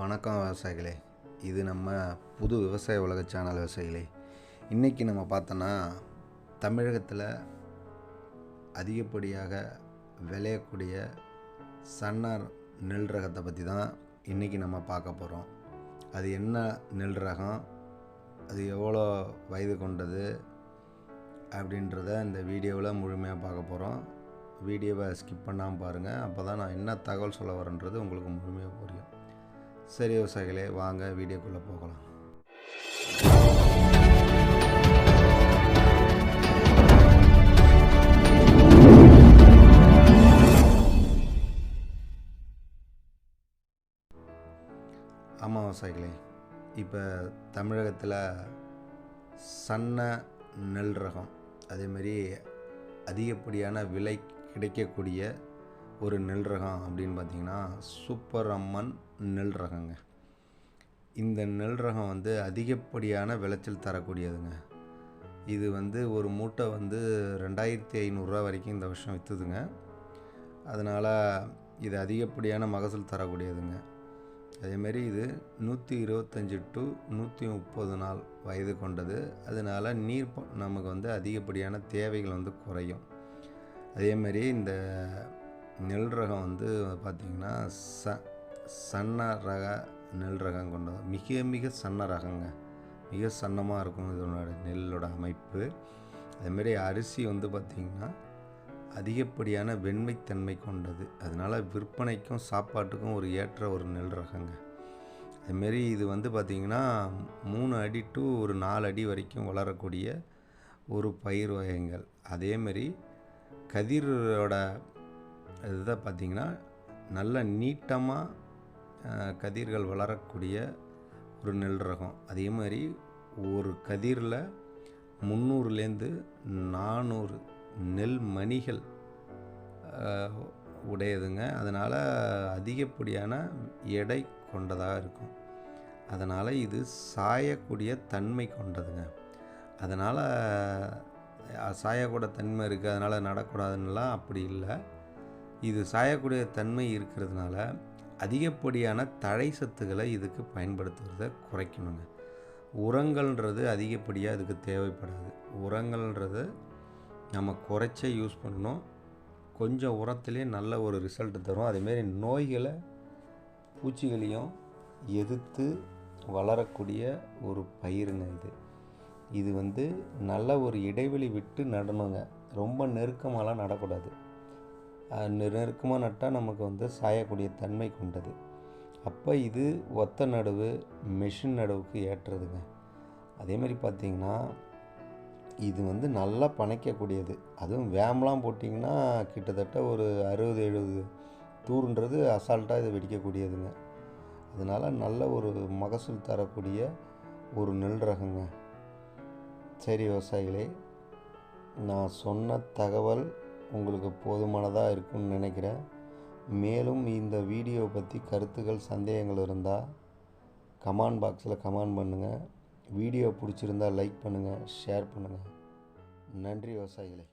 வணக்கம் விவசாயிகளே. இது நம்ம புது விவசாய உலக சேனல் விவசாயிகளே. இன்றைக்கி நம்ம பார்த்தோன்னா தமிழகத்தில் அதிகப்படியாக விளையக்கூடிய சன்னார் நெல் ரகத்தை பற்றி தான் இன்றைக்கி நம்ம பார்க்க போகிறோம் அது என்ன நெல் ரகம் அது எவ்வளோ வயது கொண்டது அப்படின்றத இந்த வீடியோவில் முழுமையாக பார்க்க போகிறோம் வீடியோவை ஸ்கிப் பண்ணாமல் பாருங்கள் அப்போ தான் நான் என்ன தகவல் சொல்ல வரேன்றது உங்களுக்கு முழுமையாக புரியும். சரி விவசாயிகளே வாங்க வீடியோக்குள்ளே போகலாம். ஆமாம் விவசாயிகளே. இப்போ தமிழகத்தில் சன்ன நெல் ரகம் அதேமாரி அதிகப்படியான விலை கிடைக்கக்கூடிய ஒரு நெல் ரகம் அப்படின்னு பார்த்தீங்கன்னா சூப்பர் அம்மன் நெல் ரகங்க. இந்த நெல் ரகம் வந்து அதிகப்படியான விளைச்சல் தரக்கூடியதுங்க. இது வந்து ஒரு மூட்டை வந்து ரெண்டாயிரத்தி ஐநூறுரூவா வரைக்கும் இந்த வருஷம் விற்றுதுங்க அதனால் இது அதிகப்படியான மகசூல் தரக்கூடியதுங்க. அதேமாரி இது நூற்றி இருபத்தஞ்சி டு நூற்றி முப்பது நாள் வயது கொண்டது. அதனால் நீர் ப- நமக்கு வந்து அதிகப்படியான தேவைகள் வந்து குறையும். அதேமாரி இந்த நெல் ரகம் வந்து பார்த்திங்கன்னா ச சன்ன ரக நெல் ரகம் கொண்டது. மிக மிக சன்ன ரகங்க. மிக சன்னமாக இருக்கும் இதனோட நெல்லோட அமைப்பு. அதேமாரி அரிசி வந்து பார்த்திங்கன்னா அதிகப்படியான வெண்மைத்தன்மை கொண்டது. அதனால் விற்பனைக்கும் சாப்பாட்டுக்கும் ஒரு ஏற்ற ஒரு நெல் ரகங்க அதுமாரி இது வந்து பார்த்திங்கன்னா மூணு அடி டு ஒரு நாலு அடி வரைக்கும் வளரக்கூடிய ஒரு பயிர் வகைகள். அதேமாரி கதிரோட இதுதான் பார்த்திங்கன்னா நல்ல நீட்டமாக கதிர்கள் வளரக்கூடிய ஒரு நெல் ரகம் அதே மாதிரி ஒரு கதிரில் முந்நூறுலேருந்து நானூறு நெல் மணிகள் உடையதுங்க. அதனால் அதிகப்படியான எடை கொண்டதாக இருக்கும். அதனால் இது சாயக்கூடிய தன்மை கொண்டதுங்க. அதனால் சாயக்கூட தன்மை இருக்குது அதனால் நடக்கூடாதுன்னெலாம் அப்படி இல்லை. இது சாயக்கூடிய தன்மை இருக்கிறதுனால அதிகப்படியான தழை சத்துக்களை இதுக்கு பயன்படுத்துகிறத குறைக்கணுங்க. உரங்கள்ன்றது அதிகப்படியாக இதுக்கு தேவைப்படாது. உரங்கள்ன்றது நம்ம குறைச்சே யூஸ் பண்ணணும். கொஞ்சம் உரத்திலே நல்ல ஒரு ரிசல்ட் தரும். அதேமாரி நோய்களை பூச்சிகளையும் எதிர்த்து வளரக்கூடிய ஒரு பயிருங்க இது. இது வந்து நல்ல ஒரு இடைவெளி விட்டு நடணுங்க. ரொம்ப நெருக்கமாலாம் நடக்கூடாது. நெருக்கமாக நட்டால் நமக்கு வந்து சாயக்கூடிய தன்மை கொண்டது. அப்போ இது ஒத்த நடுவு மெஷின் நடுவுக்கு ஏற்றுறதுங்க அதே மாதிரி பார்த்தீங்கன்னா இது வந்து நல்லா பனைக்கக்கூடியது அதுவும் வேம்லாம் போட்டிங்கன்னா கிட்டத்தட்ட ஒரு அறுபது எழுபது தூருன்றது அசால்ட்டாக இது வெடிக்கக்கூடியதுங்க. அதனால் நல்ல ஒரு மகசூல் தரக்கூடிய ஒரு நெல் ரகங்க. சரி விவசாயிகளே நான் சொன்ன தகவல் உங்களுக்கு போதுமானதாக இருக்கும்னு நினைக்கிறேன். மேலும் இந்த வீடியோ பற்றி கருத்துக்கள் சந்தேகங்கள் இருந்தால் கமெண்ட் பாக்ஸில் கமெண்ட் பண்ணுங்கள் வீடியோ பிடிச்சிருந்தா லைக் பண்ணுங்கள் ஷேர் பண்ணுங்கள் நன்றி விவசாயிகளே.